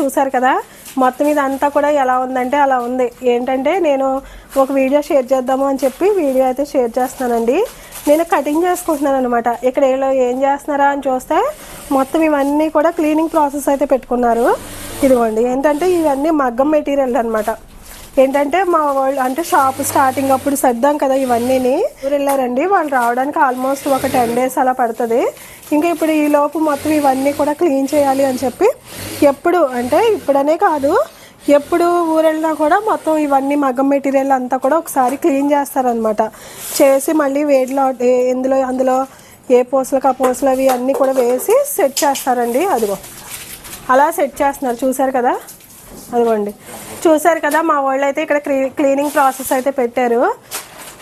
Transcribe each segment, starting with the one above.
చూసారు కదా? మొత్తం ఇదంతా కూడా ఎలా ఉందంటే అలా ఉంది. ఏంటంటే నేను ఒక వీడియో షేర్ చేద్దాము అని చెప్పి వీడియో అయితే షేర్ చేస్తున్నానండి. నేను కటింగ్ చేసుకుంటున్నాను అనమాట ఇక్కడ వీళ్ళు ఏం చేస్తున్నారా అని చూస్తే మొత్తం ఇవన్నీ కూడా క్లీనింగ్ ప్రాసెస్ అయితే పెట్టుకున్నారు. ఇదిగోండి ఏంటంటే ఇవన్నీ మగ్గం మెటీరియల్ అనమాట ఏంటంటే మా వాళ్ళు అంటే షాప్ స్టార్టింగ్ అప్పుడు సర్దాం కదా ఇవన్నీని. ఊరు వెళ్ళారండి వాళ్ళు రావడానికి ఆల్మోస్ట్ ఒక టెన్ డేస్ అలా పడుతుంది. ఇంకా ఇప్పుడు ఈ లోపు మొత్తం ఇవన్నీ కూడా క్లీన్ చేయాలి అని చెప్పి ఎప్పుడు అంటే ఇప్పుడనే కాదు ఎప్పుడు ఊరెళ్ళినా కూడా మొత్తం ఇవన్నీ మగ్గం మెటీరియల్ అంతా కూడా ఒకసారి క్లీన్ చేస్తారనమాట చేసి మళ్ళీ వేడిలో ఏ- ఎందులో అందులో ఏ పూసలకు ఆ పూసలు అవి అన్నీ కూడా వేసి సెట్ చేస్తారండి అదిగో. అలా సెట్ చేస్తున్నారు చూసారు కదా? అదిగోండి. చూసారు కదా మా వాళ్ళు అయితే ఇక్కడ క్లీనింగ్ ప్రాసెస్ అయితే పెట్టారు.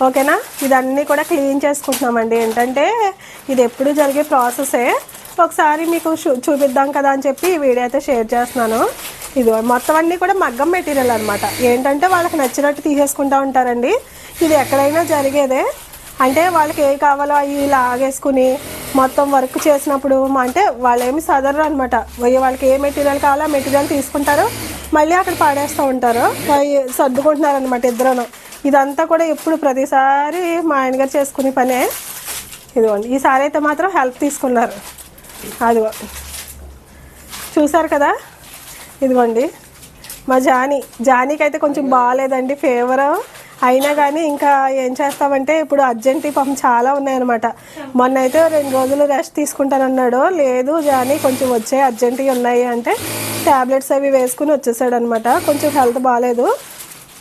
ఓకేనా? ఇదన్నీ కూడా క్లీన్ చేసుకుంటున్నామండి. ఏంటంటే ఇది ఎప్పుడు జరిగే ప్రాసెసే. ఒకసారి మీకు చూ- చూపిద్దాం కదా అని చెప్పి ఈ వీడియో అయితే షేర్ చేస్తున్నాను. ఇది మొత్తం అన్నీ కూడా మగ్గం మెటీరియల్ అనమాట ఏంటంటే వాళ్ళకి నచ్చినట్టు తీసేసుకుంటూ ఉంటారండి. ఇది ఎక్కడైనా జరిగేదే. అంటే వాళ్ళకి ఏ కావాలో అవి లాగేసుకుని మొత్తం వర్క్ చేసినప్పుడు అంటే వాళ్ళు ఏమి సదరరు అనమాట వాళ్ళకి ఏ మెటీరియల్ కావాలో ఆ మెటీరియల్ తీసుకుంటారు. మళ్ళీ అక్కడ పాడేస్తూ ఉంటారు. అవి సర్దుకుంటున్నారు అనమాట ఇద్దరును. ఇదంతా కూడా ఎప్పుడు ప్రతిసారి మా ఆయనగారు చేసుకునే పనే. ఇదిగోండి ఈసారి అయితే మాత్రం హెల్ప్ తీసుకున్నారు. అదిగో చూసారు కదా? ఇదిగోండి మా జానీ జానీకి అయితే కొంచెం బాగాలేదండి ఫేవర్. అయినా కానీ ఇంకా ఏం చేస్తామంటే ఇప్పుడు అర్జెంట్ పాపం చాలా ఉన్నాయన్నమాట. మొన్న అయితే రెండు రోజులు రెస్ట్ తీసుకుంటానన్నాడు. లేదు జానీ కొంచెం వచ్చాయి అర్జెంట్ ఉన్నాయి అంటే ట్యాబ్లెట్స్ అవి వేసుకుని వచ్చేసాడు అనమాట కొంచెం హెల్త్ బాగాలేదు.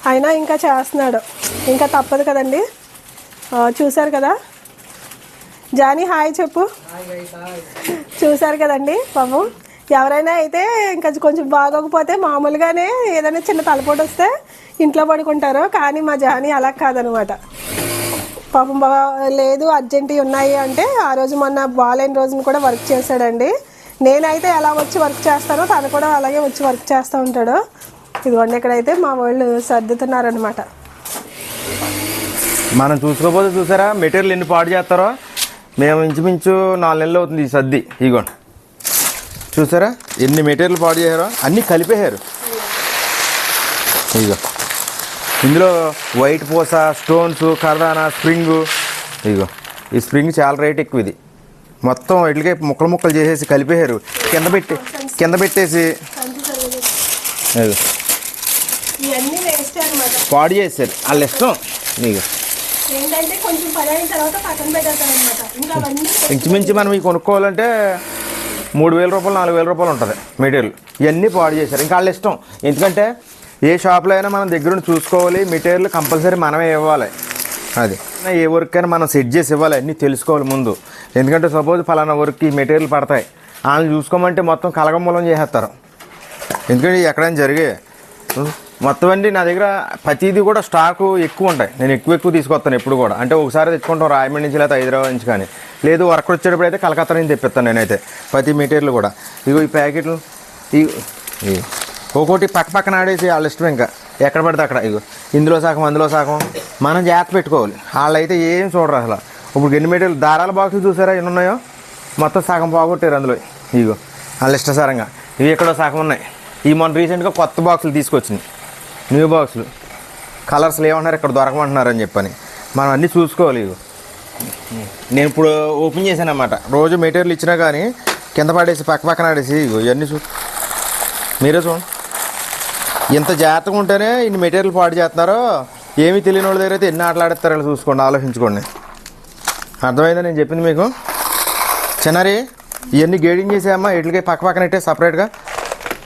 అయినా ఇంకా చేస్తున్నాడు. ఇంకా తప్పదు కదండి. చూశారు కదా? జానీ హాయ్ చెప్పు. చూశారు కదండి పాపం ఎవరైనా అయితే ఇంకా కొంచెం బాగోకపోతే మామూలుగానే ఏదైనా చిన్న తలపోటు వస్తే ఇంట్లో పడుకుంటారు. కానీ మా జానీ అలా కాదనమాట. పాపం బా లేదు అర్జెంటీ ఉన్నాయి అంటే ఆ రోజు మొన్న బాగాలేని రోజున కూడా వర్క్ చేశాడండి. నేనైతే ఎలా వచ్చి వర్క్ చేస్తానో తను కూడా అలాగే వచ్చి వర్క్ చేస్తూ ఉంటాడు. ఇదిగోండి ఇక్కడైతే మా వాళ్ళు సర్దుతున్నారనమాట మనం చూసుకోకపోతే చూసారా? మెటీరియల్ ఎన్ని పాడు చేస్తారో? మేము ఇంచుమించు నాలుగు నెలలు అవుతుంది ఈ సర్ది. ఇగోండి చూసారా? ఎన్ని మెటీరియల్ పాడు చేశారో? అన్నీ కలిపేశారు. ఇగో ఇందులో వైట్ పూస స్టోన్స్ కరదాన స్ప్రింగ్ ఇగో ఈ స్ప్రింగ్ చాలా రేట్ ఎక్కువ ఇది. మొత్తం ఇట్లకే ముక్కలు ముక్కలు చేసేసి కలిపేశారు. కింద పెట్టి కింద పెట్టేసి ఇగో ఇవన్నీ వేస్ట్ అనమాట పాడు చేశారు వాళ్ళ ఇష్టం ఇగో ఏంటంటే కొంచెం పని అయిన తర్వాత పక్కన పెట్టేస్తారు అనమాట ఇంకా అవన్నీ ఇంచుమించు మనం ఇవి కొనుక్కోవాలంటే మూడు వేల రూపాయలు నాలుగు వేల రూపాయలు ఉంటుంది మెటీరియల్. ఇవన్నీ పాడు చేశారు. ఇంకా వాళ్ళ ఇష్టం ఎందుకంటే ఏ షాప్లో అయినా మనం దగ్గరుండి చూసుకోవాలి. మెటీరియల్ కంపల్సరీ మనమే ఇవ్వాలి. అది. ఏ వర్క్ అయినా మనం సెట్ చేసి ఇవ్వాలి. అన్నీ తెలుసుకోవాలి ముందు. ఎందుకంటే సపోజ్ ఫలానా వర్క్ ఈ మెటీరియల్ పడతాయి. వాళ్ళని చూసుకోమంటే మొత్తం కలగమూలం చేసేస్తారు. ఎందుకంటే ఎక్కడైనా జరిగే మొత్తం అండి నా దగ్గర ప్రతిదీ కూడా స్టాకు ఎక్కువ ఉంటాయి. నేను ఎక్కువ ఎక్కువ తీసుకొస్తాను ఎప్పుడు కూడా. అంటే ఒకసారి తెచ్చుకుంటాం రాయమండ్రి నుంచి లేదా హైదరాబాద్ నుంచి కానీ. లేదు వర్క్ వచ్చేటప్పుడు అయితే కలకత్తా నుంచి తెప్పిస్తాను నేనైతే ప్రతి మెటీరియల్ కూడా. ఇగో ఈ ప్యాకెట్లు ఈ ఒక్కోటి పక్క పక్కన ఆడేసి వాళ్ళ ఇష్టం ఇంకా. ఎక్కడ పడితే అక్కడ. ఇగో ఇందులో సగం అందులో సగం మనం జాగ్రత్త పెట్టుకోవాలి. వాళ్ళు అయితే ఏం చూడరు అసలు. ఇప్పుడు ఎన్ని మెటీరియల్ దారాల బాక్సులు చూసారా? ఎన్ని ఉన్నాయో? మొత్తం సగం పోగొట్టారు అందులో. ఇగో వాళ్ళ ఇష్టసారంగా. ఇవి ఎక్కడో సగం ఉన్నాయి. ఈ మొన్న రీసెంట్గా కొత్త బాక్సులు తీసుకొచ్చింది న్యూ బాక్సులు. కలర్స్లు ఏమంటున్నారు ఇక్కడ దొరకమంటున్నారు అని చెప్పని. మనం అన్నీ చూసుకోవాలి నేను ఇప్పుడు ఓపెన్ చేశాను అన్నమాట రోజు మెటీరియల్ ఇచ్చినా కానీ కింద పడేసి పక్క పక్కన ఆడేసి ఇవన్నీ చూ మీరే చూడండి. ఇంత జాగ్రత్తగా ఉంటేనే ఇన్ని మెటీరియల్ పాడు చేస్తున్నారో ఏమీ తెలియని వాళ్ళ దగ్గర అయితే ఎన్ని ఆటలాడేస్తారో ఇలా చూసుకోండి ఆలోచించుకోండి. అర్థమైందా నేను చెప్పింది మీకు? చిన్నారి ఇవన్నీ గేడింగ్ చేసామా ఇట్లకి పక్క పక్కన పెట్టే సపరేట్గా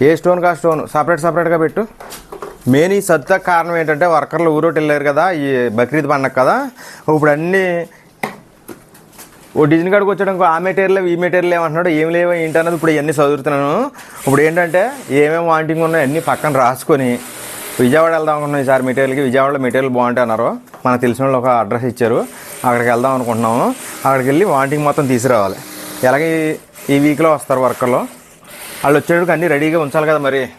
ఏ స్టోన్ కా స్టోన్? సపరేట్ సపరేట్గా పెట్టు. మెయిన్ ఈ సత్తా కారణం ఏంటంటే వర్కర్లు ఊరోటి వెళ్ళారు కదా ఈ బక్రీద్ పండగ కదా. ఇప్పుడు అన్నీ ఓ డిజైన్ కాడికి వచ్చాడు ఇంకో ఆ మెటీరియల్ ఈ మెటీరియల్ ఏమంటున్నాడు ఏం లేవు ఏంటి అన్నది ఇప్పుడు ఇవన్నీ చదువుతున్నాను. ఇప్పుడు ఏంటంటే ఏమేమి వాంటింగ్ ఉన్నాయో అన్నీ పక్కన రాసుకొని విజయవాడ వెళ్దాం అనుకుంటున్నాం ఈసారి మెటీరియల్కి. విజయవాడలో మెటీరియల్ బాగుంటాయి అన్నారు. మనకు తెలిసిన వాళ్ళు ఒక అడ్రస్ ఇచ్చారు. అక్కడికి వెళ్దాం అనుకుంటున్నాము. అక్కడికి వెళ్ళి వాంటింగ్ మొత్తం తీసుకురావాలి. ఎలాగే ఈ- ఈ వీక్లో వస్తారు వర్కర్లు వాళ్ళు వచ్చేటప్పుడు అన్నీ రెడీగా ఉంచాలి కదా మరి.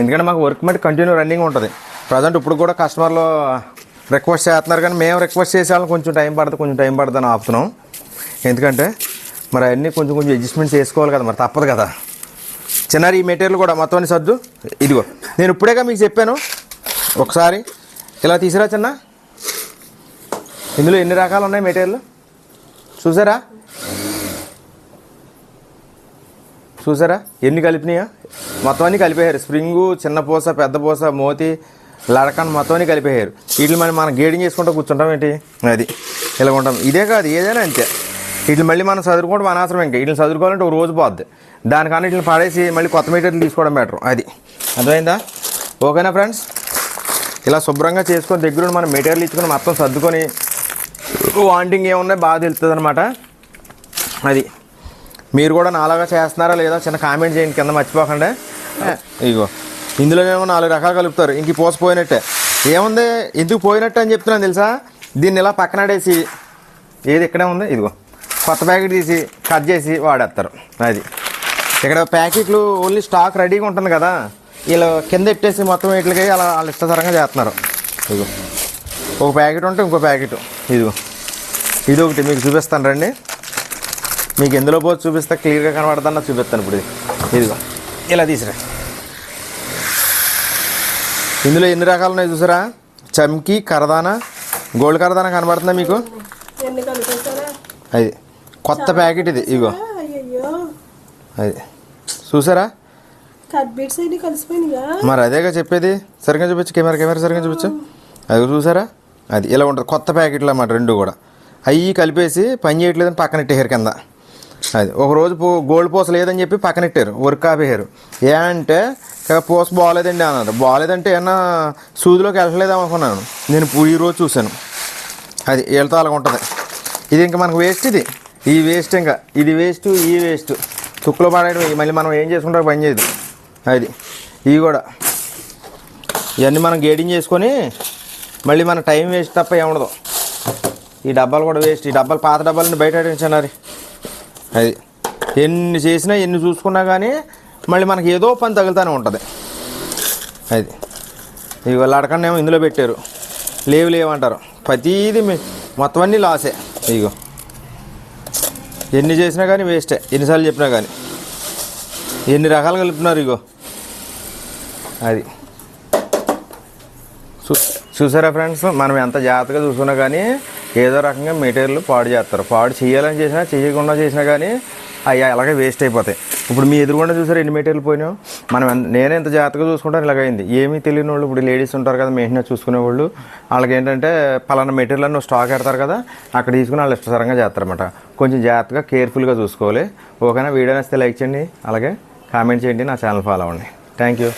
ఎందుకంటే మాకు వర్క్ మట్టి కంటిన్యూ రన్నింగ్ ఉంటుంది. ప్రజెంట్ ఇప్పుడు కూడా కస్టమర్లు రిక్వెస్ట్ చేస్తున్నారు కానీ మేము రిక్వెస్ట్ చేసే వాళ్ళని కొంచెం టైం పడుతుంది కొంచెం టైం పడుతుందని ఆపుతున్నాం. ఎందుకంటే మరి అన్నీ కొంచెం కొంచెం అడ్జస్ట్మెంట్ చేసుకోవాలి కదా మరి తప్పదు కదా. చిన్నారి ఈ మెటీరియల్ కూడా మొత్తం అన్ని సర్దు. ఇదిగో నేను ఇప్పుడేగా మీకు చెప్పాను. ఒకసారి ఇలా తీసిరా చిన్న. ఇందులో ఎన్ని రకాలు ఉన్నాయి మెటీరియల్ చూసారా? చూసారా? ఎన్ని కలిపినాయో? మొత్తం అన్ని కలిపేయారు స్ప్రింగు చిన్న పూస పెద్ద పూస మోతి లడకన్ మొత్తం అన్ని కలిపేయారు వీటిని మళ్ళీ మనం గేడింగ్ చేసుకుంటూ కూర్చుంటాం ఏంటి? అది. ఇలా ఉంటాం. ఇదే కాదు ఏదైనా అంతే. వీటిని మళ్ళీ మనం చదువుకోవడం అనవసరం ఇంకా. వీటిని చదువుకోవాలంటే ఒక రోజు పోద్ది. దానికన్నా వీటిని పడేసి మళ్ళీ కొత్త మెటీరియల్ తీసుకోవడం బెటర్. అది. అర్థమైందా? ఓకేనా ఫ్రెండ్స్? ఇలా శుభ్రంగా చేసుకొని దగ్గర మనం మెటీరియల్ ఇచ్చుకొని మొత్తం సర్దుకొని వాంటింగ్ ఏమున్నాయి బాగా తెలుస్తుంది అనమాట అది. మీరు కూడా నాలాగా చేస్తున్నారా లేదా చిన్న కామెంట్ చేయండి కింద మర్చిపోకండి. ఇగో ఇందులోనేమో నాలుగు రకాలు కలుపుతారు. ఇంక పోసిపోయినట్టే ఏముంది? ఎందుకు పోయినట్టు అని చెప్తున్నాను తెలుసా? దీన్ని ఇలా పక్కనడేసి ఏది ఇక్కడే ఉంది? ఇదిగో కొత్త ప్యాకెట్ తీసి కట్ చేసి వాడేస్తారు. అది. ఇక్కడ ప్యాకెట్లు ఓన్లీ స్టాక్ రెడీగా ఉంటుంది కదా. వీళ్ళు కింద ఎట్టేసి మొత్తం వీటికి అలా వాళ్ళు ఇష్టతరంగా చేస్తున్నారు. ఇదిగో ఒక ప్యాకెట్ ఉంటే ఇంకో ప్యాకెట్. ఇదిగో ఇది ఒకటి మీకు చూపిస్తాను రండి. మీకు ఎందులో పోతే చూపిస్తే? క్లియర్గా కనబడుతుందా చూపిస్తాను ఇప్పుడు ఇది. ఇదిగో. ఇలా తీసిరా. ఇందులో ఎన్ని రకాలు ఉన్నాయి చూసారా? చమ్కీ కరదానా గోల్డ్ కరదానా కనబడుతుందా మీకు? అది. కొత్త ప్యాకెట్ ఇది. ఇగో అది. చూసారా? మరి అదేగా చెప్పేది. సరిగ్గా చూపించు. కెమెరా కెమెరా సరిగ్గా చూపించు. అది చూసారా? అది. ఇలా ఉంటుంది. కొత్త ప్యాకెట్లు అన్నమాట రెండు కూడా. అవి కలిపేసి పని చేయట్లేదని పక్కన పెట్టేశారు కింద. అది. ఒక రోజు పో గోల్డ్ పూస లేదని చెప్పి పక్కన పెట్టారు వర్క్ ఆపేశారు. ఏ అంటే పూస బాగాలేదండి అన్నారు. బాగాలేదంటే ఏమన్నా సూదిలోకి వెళ్ళలేదేమో అనుకున్నాను. నేను పూ- ఈ రోజు చూశాను. అది వీళ్ళతో అలాగ ఉంటుంది. ఇది ఇంకా మనకు వేస్ట్ ఇది. ఈ వేస్ట్ ఇంకా. ఇది వేస్ట్ ఈ వేస్ట్ తుక్కులో పడేయడం మళ్ళీ మనం ఏం చేసుకుంటాం పని చేయదు. అది. ఇవి కూడా. ఇవన్నీ మనం గేడింగ్ చేసుకొని మళ్ళీ మన టైం వేస్ట్ తప్ప ఏముండదు. ఈ డబ్బాలు కూడా వేస్ట్ ఈ డబ్బాలు పాత డబ్బాలని బయట అడిగించన్నారు అది. ఎన్ని చేసినా ఎన్ని చూసుకున్నా కానీ మళ్ళీ మనకి ఏదో పని తగులుతూనే ఉంటుంది. అది. ఇవి వాళ్ళు ఇందులో పెట్టారు. లేవు లేవంటారు ప్రతీది మొత్తం అన్నీ లాసే ఇగో. ఎన్ని చేసినా కానీ వేస్టే ఎన్నిసార్లు చెప్పినా కానీ ఎన్ని రకాలు కలుపుతున్నారు ఇగో. అది. చూ చూసారా ఫ్రెండ్స్? మనం ఎంత జాగ్రత్తగా చూసుకున్నా కానీ ఏదో రకంగా మెటీరియల్ పాడు చేస్తారు. పాడు చేయాలని చేసినా చేయకుండా చేసినా కానీ అవి అలాగే వేస్ట్ అయిపోతాయి. ఇప్పుడు మీ ఎదురుగుండా చూసారా ఎన్ని మెటీరియల్ పోయినాయో? మనం నేను నేనే ఎంత జాగ్రత్తగా చూసుకుంటాను ఇలాగైంది ఏమీ తెలియని వాళ్ళు ఇప్పుడు లేడీస్ ఉంటారు కదా మెయింటెనెన్స్ చూసుకునే వాళ్ళు వాళ్ళకి ఏంటంటే పలానా మెటీరియల్ అని స్టాక్ పెడతారు కదా అక్కడ తీసుకుని వాళ్ళు ఇష్టసరంగా చేస్తారన్నమాట. కొంచెం జాగ్రత్తగా కేర్ఫుల్గా చూసుకోవాలి. ఓకేనా? వీడియో నచ్చితే లైక్ చేయండి. అలాగే కామెంట్ చేయండి నా ఛానల్ ఫాలో అవ్వండి. Thank you